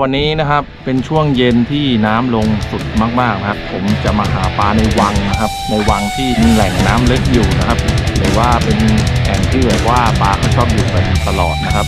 วันนี้นะครับเป็นช่วงเย็นที่น้ำลงสุดมากๆนะครับ ผมจะมาหาปลาในวังนะครับ ในวังที่มีแหล่งน้ำลึกอยู่นะครับหรือว่าเป็นแอ่งที่แบบว่าปลาเขาชอบอยู่กันตลอดนะครับ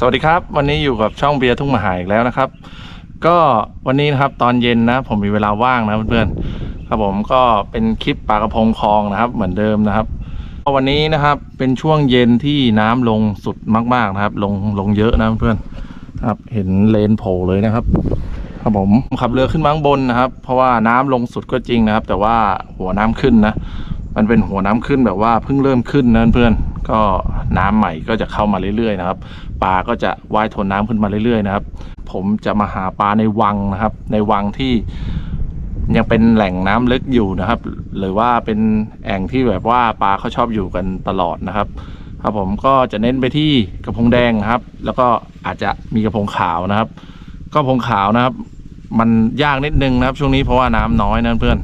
สวัสดีครับ วันนี้อยู่กับช่องเบียร์ทุ่งมหาอีกแล้วนะครับ ก็วันนี้นะครับตอนเย็นนะ ผมมีเวลาว่างนะเพื่อนๆครับผมก็เป็นคลิปปลากระพงคลองนะครับ เหมือนเดิมนะครับวันนี้นะครับเป็นช่วงเย็นที่น้ำลงสุดมากๆนะครับ ลงลงเยอะนะเพื่อนครับ เห็นเลนโผล่เลยนะครับ ครับผมขับเรือขึ้นมาข้างบนนะครับ เพราะว่าน้ำลงสุดก็จริงนะครับ แต่ว่าหัวน้ำขึ้นนะมันเป็นหัวน้ำขึ้นแบบว่าเพิ่งเริ่มขึ้นนะเพื่อน ก็น้ำใหม่ก็จะเข้ามาเรื่อยๆนะครับปลาก็จะว่ายทนน้ำขึ้นมาเรื่อยๆนะครับ ผมจะมาหาปลาในวังนะครับ ในวังที่ยังเป็นแหล่งน้ำลึกอยู่นะครับ หรือว่าเป็นแอ่งที่แบบว่าปลาเขาชอบอยู่กันตลอดนะครับ ครับผมก็จะเน้นไปที่กระพงแดงครับ แล้วก็อาจจะมีกระพงขาวนะครับก็พงขาวนะครับ มันยากนิดนึงนะครับ ช่วงนี้เพราะว่าน้ำน้อยนะเพื่อน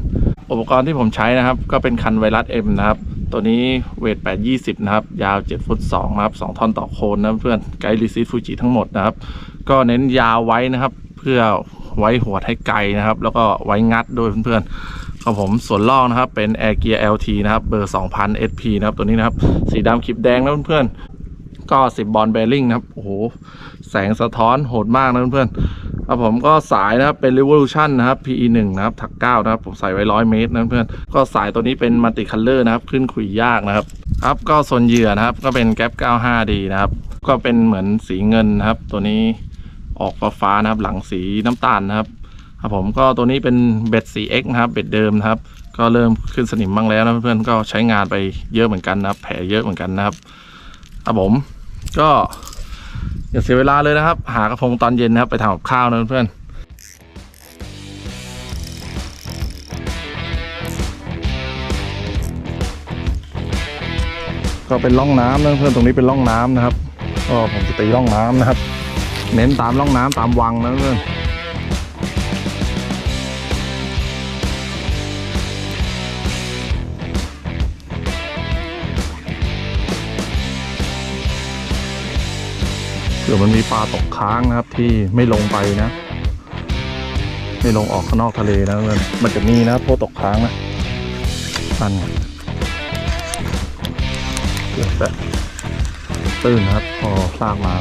อุปกรณ์ที่ผมใช้นะครับ ก็เป็นคันไวรัส M นะครับ ตัวนี้เวท 820 นะครับ ยาว 7 ฟุต2นะครับ 2 ท่อนต่อโคนนะเพื่อนไกด์ลิซีฟูจิทั้งหมดนะครับ ก็เน้นยาวไว้นะครับ เพื่อไว้หัวให้ไกลนะครับ แล้วก็ไว้งัดด้วยเพื่อนๆของผมส่วนล่องนะครับ เป็น Air Gear LT นะครับ เบอร์ 2000 SP นะครับ ตัวนี้นะครับ สีดำคลิปแดงนะเพื่อนๆ ก็10บบอลเบลลิงนะครับโอ้โหแสงสะท้อนโหดมากนะเพื่อนๆครับผมก็สายนะครับเป็น Revolution นะครับ PE 1นะครับถัก9นะครับผมใส่ไว้100เมตรนะเพื่อนก็สายตัวนี้เป็นมัลติคัลเลอร์นะครับขึ้นคุยยากนะครับครับก็ส่วนเหยื่อนะครับก็เป็นแก๊ป 95D นะครับก็เป็นเหมือนสีเงินนะครับ ตัวนี้ออกฟ้าฟ้านะครับหลังสีน้ำตาลนะครับครับผมก็ตัวนี้เป็นเบ็ด 4X นะครับเบ็ดเดิมนะครับ ก็เริ่มขึ้นสนิมบ้างแล้วนะเพื่อนๆก็ใช้งานไปเยอะเหมือนกันนะครับ แผลเยอะเหมือนกันนะครับครับผม ก็อย่าเสียเวลาเลยนะครับ หากระพงตอนเย็นนะครับ ไปทำกับข้าวนะเพื่อนก็เป็นร่องน้ำนะเพื่อนตรงนี้เป็นร่องน้ำนะครับก็ผมจะตีร่องน้ำนะครับ เน้นตามร่องน้ำตามวังนะเพื่อน ผื่อมันมีปลาตกค้างนะครับ ที่ไม่ลงไปนะ ไม่ลงออกข้างนอกทะเลนะเพื่อนมันจะมีนะพวกตกค้างนะนั่นเกือบจะตื้นครับ พอลากมา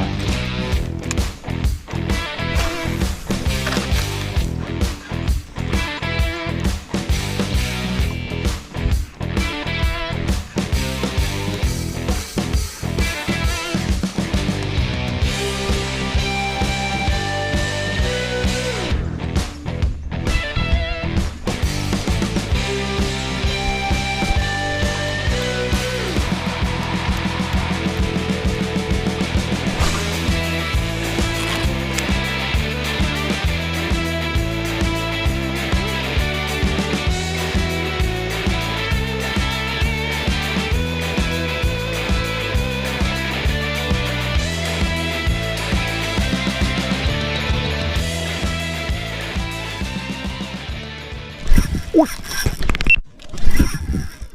อุ้ย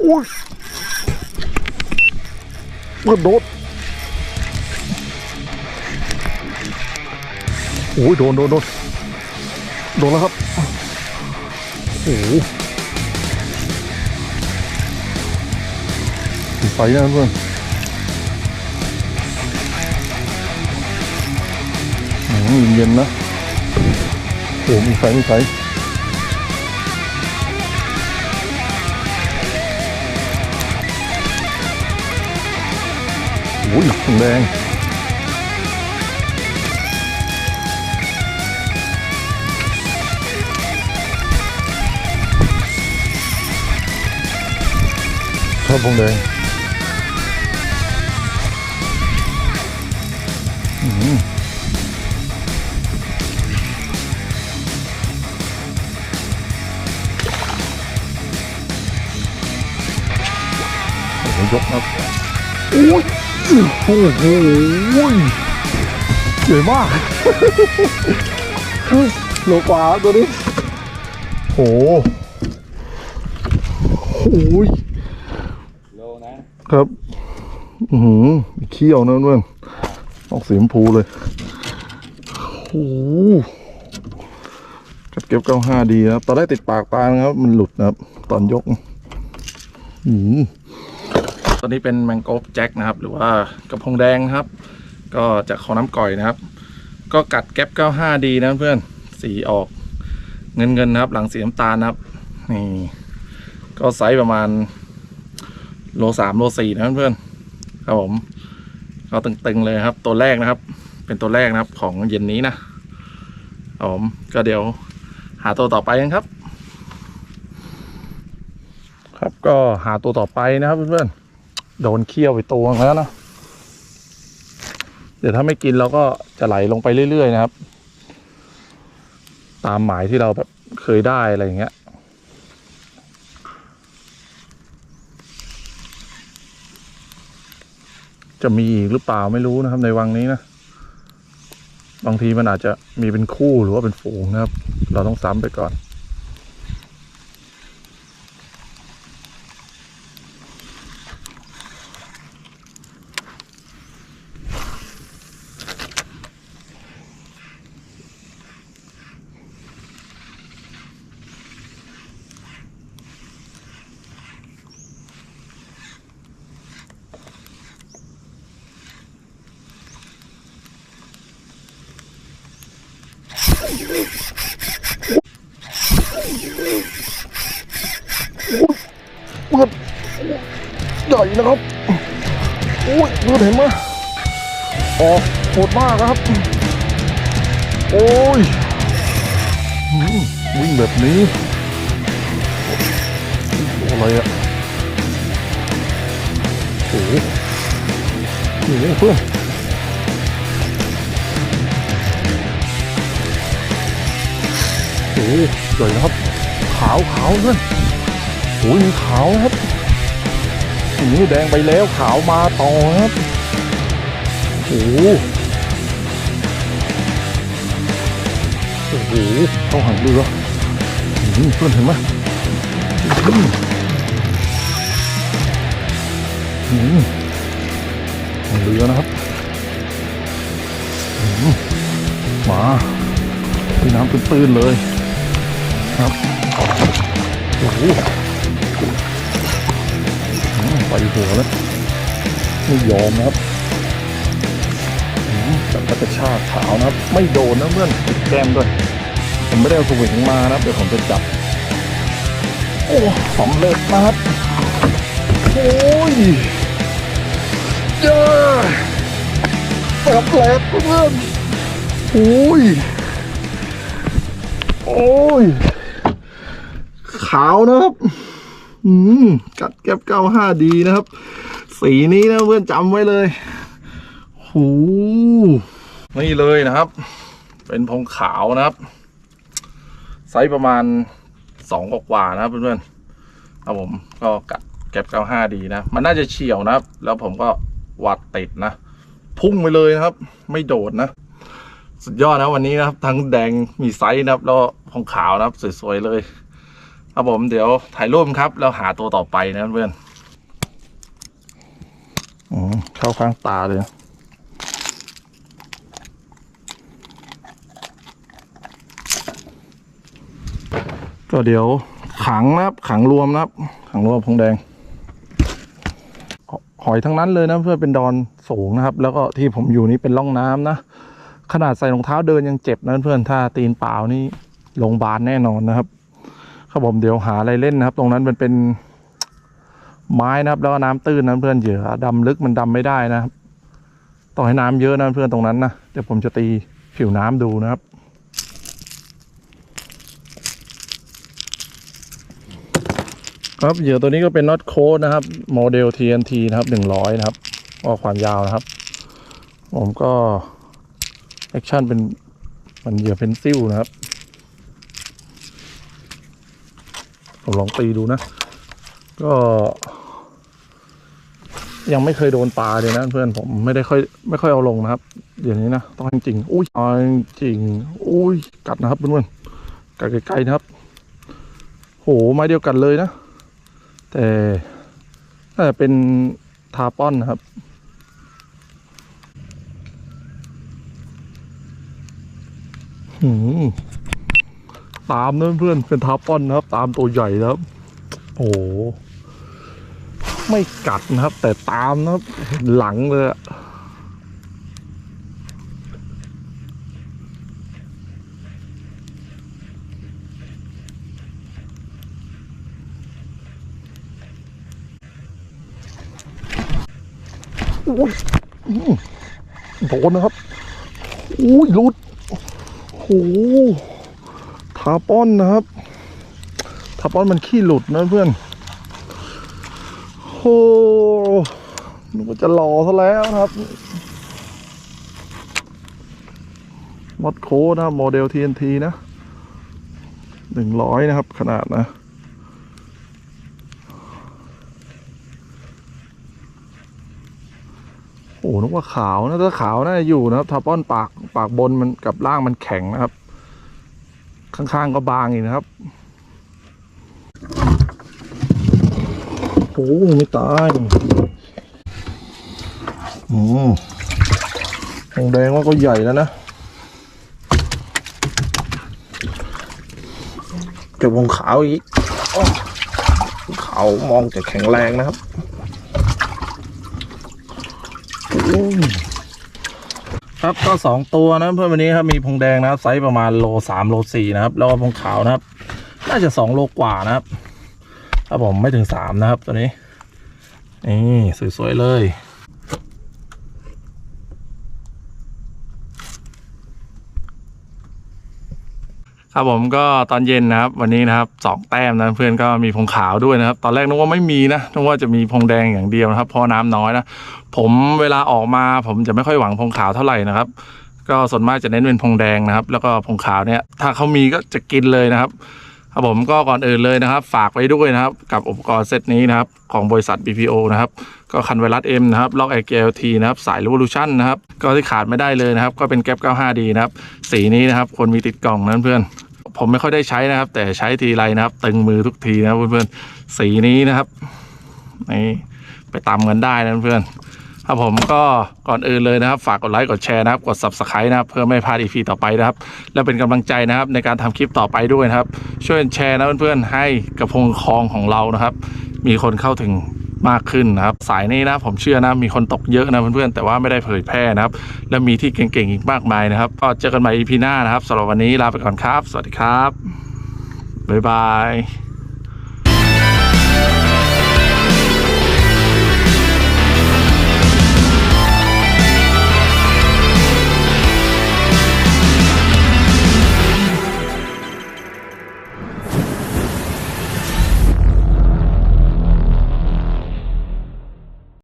อุ้ยกระโดดโอ้ยโดนโดนโดนโดนแล้วครับโอ้โหไฟนะเพื่อนอืมเย็นๆนะโอ้มีไฟมีไฟ โอ้ยแดงชอบพงแดงอืม โอ้โหยกครับโอ้ยโอ้โหใหญ่มากโลกว่าตัวนี้โหโอ้ยโลนะครับ อือหือเขี้ยวนะเพื่อนออกสีชมพูเลยโอ้โหกัดเก็บเก้าห้าดีนะครับ ตอนแรกติดปากปลานะครับ มันหลุดนะครับ ตอนยก อืม ตอนนี้เป็นแมงโกฟแจ็คนะครับ หรือว่ากระพงแดงนะครับ ก็จากขาน้ำก่อยนะครับ ก็กัดแก๊ป 95D นะเพื่อนสีออกเงินเงินๆนะครับ หลังสีน้ำตาลนะครับนี่ก็ไซส์ประมาณโลสามโลสี่นะเพื่อนครับผมก็ตึงๆเลยครับ ตัวแรกนะครับ เป็นตัวแรกนะครับของเย็นนี้นะครับผมก็เดี๋ยวหาตัวต่อไปกันครับ ครับก็หาตัวต่อไปนะครับเพื่อนๆ โดนเคี่ยวไปตัวแล้วนะเดี๋ยวถ้าไม่กินเราก็จะไหลลงไปเรื่อย ๆ นะครับ ตามหมายที่เราแบบเคยได้อะไรอย่างเงี้ย จะมีอีกหรือเปล่าไม่รู้นะครับในวังนี้นะ บางทีมันอาจจะมีเป็นคู่หรือว่าเป็นฝูงนะครับ เราต้องซ้ำไปก่อน อ้ยเปิดเห็นไหมออกโหดมากนะครับ โอ้ยวิ่งแบบนี้อะไรอะโอ้โหนี่เพื่อนโอ้ยใหญ่นะครับ ขาวขาวเพื่อนโอ้ยมีขาวครับ อันนี้แดงไปแล้วขาวมาต่อครับโอ้โหโอ้โหเข้าหางเรืออืมเพื่อนเห็นไหมอืมหางเรือนะครับอืมมาที่น้ำตื้นๆเลยครับโอ้โห ไปหัวแล้วไม่ยอมนะครับจับกระชากขาวนะครับ ไม่โดนนะเพื่อนติดแก้มด้วย ผมไม่ได้เอาสวิงมานะครับ เดี๋ยวผมจะจับ โอ้สำเร็จนะครับโอ้ยเจ้าสำเร็จเพื่อนโอ้ยโอ้ยขาวนะครับ กัดแก๊บเก้าห้าดีนะครับ สีนี้นะเพื่อนจำไว้เลยหูนี่เลยนะครับ เป็นพงขาวนะครับ ไซส์ประมาณสองกว่านะครับเพื่อนๆครับผมก็กัดแก๊บเก้าห้าดีนะ มันน่าจะเฉียวนะครับ แล้วผมก็วัดติดนะ พุ่งไปเลยนะครับ ไม่โดดนะ สุดยอดนะวันนี้นะครับ ทั้งแดงมีไซส์นะครับ แล้วพงขาวนะครับ สวยๆเลย ครับผมเดี๋ยวถ่ายรูปครับแล้วหาตัวต่อไปนะเพื่อนอืมเข้าข้างตาเลยก็เดี๋ยวขังนะครับ ขังรวมนะครับ ขังรวมพงแดง หอยทั้งนั้นเลยนะเพื่อนเป็นดอนสูงนะครับ แล้วก็ที่ผมอยู่นี่เป็นร่องน้ำนะ ขนาดใส่รองเท้าเดินยังเจ็บนะเพื่อนถ้าตีนเปล่านี่โรงพยาบาลแน่นอนนะครับ ครับผมเดี๋ยวหาอะไรเล่นนะครับ ตรงนั้นมันเป็นไม้นะครับ แล้วก็น้ำตื้นนะเพื่อนเหยื่อดำลึกมันดำไม่ได้นะครับต้องให้น้ำเยอะนะเพื่อนตรงนั้นนะเดี๋ยวผมจะตีผิวน้ำดูนะครับครับเหยื่อตัวนี้ก็เป็นน็อตโค้ดนะครับโมเดล TNT นะครับหนึ่งร้อยนะครับก็ความยาวนะครับ ผมก็แอคชั่นเป็นมันเหยื่อเพนซิลนะครับ ผมลองตีดูนะ ก็ ยังไม่เคยโดนปลาเลยนะเพื่อนผมไม่ได้ค่อยไม่ค่อยเอาลงนะครับเดี๋ยวนี้นะต้องจริงอุ้ยจริงอุ้ยกัดนะครับเพื่อนๆกัดไกลๆนะครับ โหไม้เดียวกันเลยนะ แต่น่าจะเป็นทาป้อนนะครับหืม ตามนะเพื่อนเป็นทาป้อนนะครับ ตามตัวใหญ่นะครับ โอ้ไม่กัดนะครับ แต่ตามนะครับเห็นหลังเลยอะอุ้ยโดนนะครับ อุ้ยหลุดโอ้โห ทาป้อนนะครับทาป้อนมันขี้หลุดนะเพื่อนโอ้นึกว่าจะหล่อซะแล้วนะครับมอดโคนะโมเดล TNT นะหนึ่งร้อยนะครับ ขนาดนะ โอ้นึกว่าขาวนะถ้าขาวน่าจะอยู่นะครับทาป้อนปากปากบนมันกับล่างมันแข็งนะครับ ข้างๆก็บางอีกนะครับโอ้ไม่ตายอืมองแดงว่าก็ใหญ่แล้วนะเก็บวงขาวอีกขาวมองจะแข็งแรงนะครับ ครับก็สองตัวนะเพื่อนวันนี้ครับมีพงแดงนะครับไซส์ประมาณโลสามโลสี่นะครับ แล้วก็พงขาวนะครับ น่าจะสองโลกว่านะครับครับผมไม่ถึงสามนะครับตัวนี้นี่สวยๆเลย ครับผมก็ตอนเย็นนะครับ วันนี้นะครับสองแต้มนะเพื่อนก็มีพงขาวด้วยนะครับ ตอนแรกนึกว่าไม่มีนะนึกว่าจะมีพงแดงอย่างเดียวนะครับเพราะน้ำน้อยนะผมเวลาออกมาผมจะไม่ค่อยหวังพงขาวเท่าไหร่นะครับ ก็ส่วนมากจะเน้นเป็นพงแดงนะครับ แล้วก็พงขาวเนี่ยถ้าเขามีก็จะกินเลยนะครับครับผมก็ก่อนอื่นเลยนะครับ ฝากไว้ด้วยนะครับ กับอุปกรณ์เซตนี้นะครับ ของบริษัท BPO นะครับ ก็คันไวรัส M นะครับล็อก IGLT นะครับ สาย Revolution นะครับ ก็ที่ขาดไม่ได้เลยนะครับ ก็เป็นแก๊ป 95D นะครับ สีนี้นะครับคนมีติดกล่องนั้นเพื่อน ผมไม่ค่อยได้ใช้นะครับ แต่ใช้ทีไรนะครับ ตึงมือทุกทีนะเพื่อนๆสีนี้นะครับนี่ไปตามกันได้นะเพื่อน ครับผมก็ก่อนอื่นเลยนะครับ ฝากกดไลค์กดแชร์นะครับกด subscribe นะครับเพื่อไม่พลาดอีพีต่อไปนะครับ และเป็นกำลังใจนะครับในการทำคลิปต่อไปด้วยนะครับ ช่วยแชร์นะเพื่อนๆให้กระพงคลองของเรานะครับ มีคนเข้าถึงมากขึ้นนะครับ สายนี้นะผมเชื่อนะมีคนตกเยอะนะเพื่อนๆแต่ว่าไม่ได้เผยแพร่นะครับ และมีที่เก่งๆอีกมากมายนะครับ ก็เจอกันใหม่ EP หน้านะครับสำหรับวันนี้ลาไปก่อนครับ สวัสดีครับบ๊ายบาย